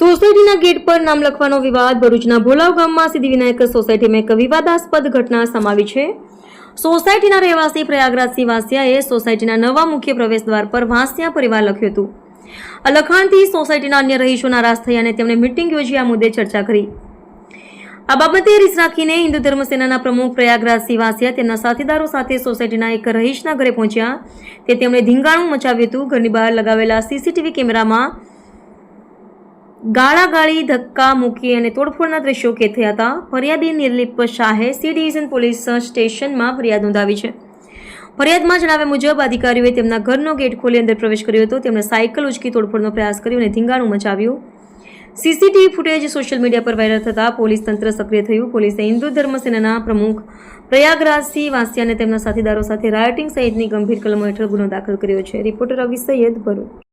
સોસાયટીના ગેટ પર નામ લખવાનો વિવાદ. ભરૂચના ભોલાવ ગામમાં સિદ્ધિવિનાયક સોસાયટીમાં એક વિવાદાસ્પદ ઘટના સમાવી છે. સોસાયટીના રહેવાસી પ્રયાગરાજસિંહ વાસિયાએ સોસાયટીના નવા મુખ્ય પ્રવેશ દ્વાર પર વાંસિયા પરિવાર લખ્યું હતું. આ લખાણથી સોસાયટીના અન્ય રહીશો નારાજ થઈ અને તેમણે મિટિંગ યોજી આ મુદ્દે ચર્ચા કરી. આ બાબતે રીસ રાખીને હિન્દુ ધર્મ સેનાના પ્રમુખ પ્રયાગરાજસિંહ વાસિયા તેમના સાથીદારો સાથે સોસાયટીના એક રહીશના ઘરે પહોંચ્યા. તે તેમણે ધીંગાણું મચાવ્યું હતું. ઘરની બહાર લગાવેલા સીસીટીવી કેમેરામાં ગાળાગાળી, ધક્કા મૂકી અને તોડફોડના દ્રશ્યો કે થયા હતા. ફરિયાદી નિર્લિપ શાહે સી ડિવિઝન પોલીસ સ્ટેશનમાં ફરિયાદ નોંધાવી છે. ફરિયાદમાં જણાવ્યા મુજબ, અધિકારીઓએ તેમના ઘરનો ગેટ ખોલી અંદર પ્રવેશ કર્યો હતો. તેમણે સાયકલ ઉચકી તોડફોડનો પ્રયાસ કર્યો અને ધીંગાણું મચાવ્યું. સીસીટીવી ફૂટેજ સોશિયલ મીડિયા પર વાયરલ થતાં પોલીસ તંત્ર સક્રિય થયું. પોલીસે હિન્દુ ધર્મ સેનાના પ્રમુખ પ્રયાગરાજસિંહ વાસિયા અને તેમના સાથીદારો સાથે રાયોટિંગ સહિતની ગંભીર કલમો હેઠળ ગુનો દાખલ કર્યો છે. રિપોર્ટર રવિ સૈયદ ભરૂચ.